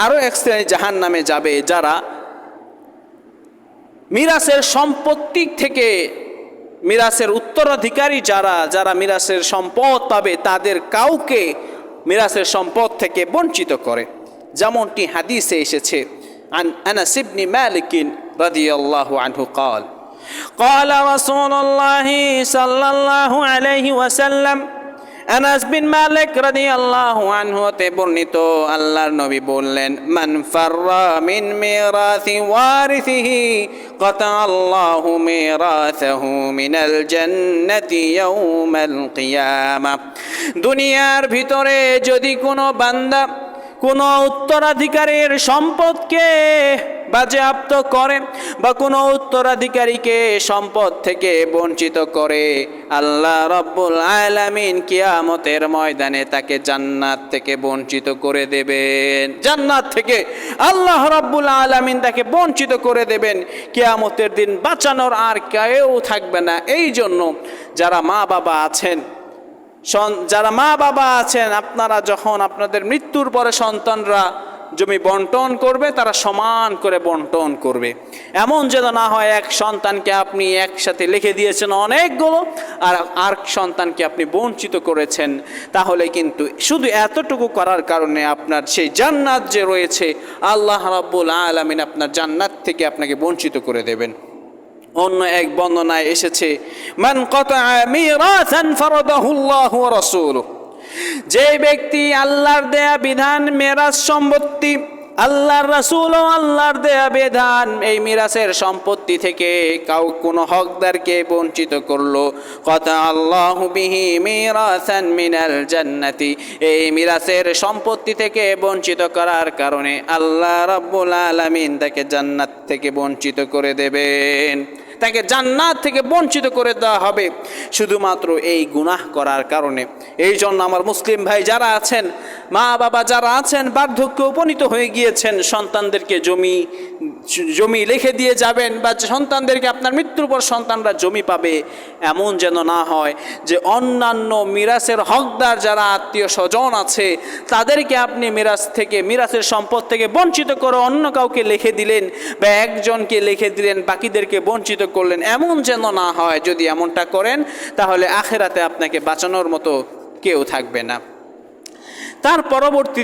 আরও এক শ্রেণী জাহান নামে যাবে যারা মিরাসের সম্পত্তি থেকে মিরাসের উত্তরাধিকারী যারা যারা মিরাসের সম্পদ পাবে তাদের কাউকে মিরাসের সম্পদ থেকে বঞ্চিত করে যেমনটি হাদিসে এসেছে عن أنس بن مالك رضي الله عنه قال قال رسول الله صلى الله عليه وسلم আনাস বিন মালিক রাদিয়াল্লাহু আনহু হতে বর্ণিত, আল্লাহর নবী বললেন, মান ফাররা মিন মিরাসি ওয়ারিসিহি কাতা আল্লাহু মিরাথাহু মিনাল জান্নাতি ইয়াউমাল কিয়ামা। দুনিয়ার ভিতরে যদি কোনো বান্দা কোনো উত্তরাধিকারীর সম্পদকে বাজেয়াপ্ত করে বা কোনো উত্তরাধিকারীকে সম্পদ থেকে বঞ্চিত করে, আল্লাহ রব্বুল আলামিন কিয়ামতের ময়দানে তাকে জান্নাত থেকে বঞ্চিত করে দেবেন। জান্নাত থেকে আল্লাহ রব্বুল আলামিন তাকে বঞ্চিত করে দেবেন। কিয়ামতের দিন বাঁচানোর আর কেউ থাকবে না। এই জন্য যারা মা বাবা আছেন যারা মা বাবা আছেন, আপনারা যখন আপনাদের মৃত্যুর পরে সন্তানরা জমি বন্টন করবে, তারা সমান করে বন্টন করবে। এমন যেন না হয় এক সন্তানকে আপনি একসাথে লিখে দিয়েছেন অনেকগুলো, আর আর সন্তানকে আপনি বঞ্চিত করেছেন। তাহলে কিন্তু শুধু এতটুকু করার কারণে আপনার সেই জান্নাত যে রয়েছে, আল্লাহ রাব্বুল আলামিন আপনার জান্নাত থেকে আপনাকে বঞ্চিত করে দেবেন। অন্য এক বন্দনায় এসেছে মান যে ব্যক্তি আল্লাহর দেয়া বিধান মেরাজ সম্পত্তি আল্লাহর রাসূল ও আল্লাহর দেয়া বিধান, এই মিরাসের সম্পত্তি থেকে কাউ কোনো হকদারকে বঞ্চিত করল। কথা আল্লাহ বিহি মিরাসান মিনাল জান্নাতি, এই মিরাসের সম্পত্তি থেকে বঞ্চিত করার কারণে আল্লাহ রাব্বুল আলামিন তাকে জান্নাত থেকে বঞ্চিত করে দেবেন। তাকে জান্নাত থেকে বঞ্চিত করে দেওয়া হবে। শুধুমাত্র এই গুনাহ করার কারণে। এই জন্য আমার মুসলিম ভাই যারা আছেন মা বাবা যারা আছেন, বার্ধক্যে উপনীত হয়ে গিয়েছেন, সন্তানদেরকে জমি জমি লিখে দিয়ে যাবেন বা সন্তানদেরকে আপনার মৃত্যুর পর সন্তানরা জমি পাবে, এমন যেন না হয় যে অন্যান্য মিরাসের হকদার যারা আত্মীয় স্বজন আছে, তাদেরকে আপনি মিরাস থেকে, মিরাসের সম্পদ থেকে বঞ্চিত করে অন্য কাউকে লিখে দিলেন বা একজনকে লিখে দিলেন, বাকিদেরকে বঞ্চিত করলেন, এমন যেন না হয়। যদি এমনটা করেন, তাহলে আখেরাতে আপনাকে বাঁচানোর মতো কেউ থাকবে না। তার পরবর্তী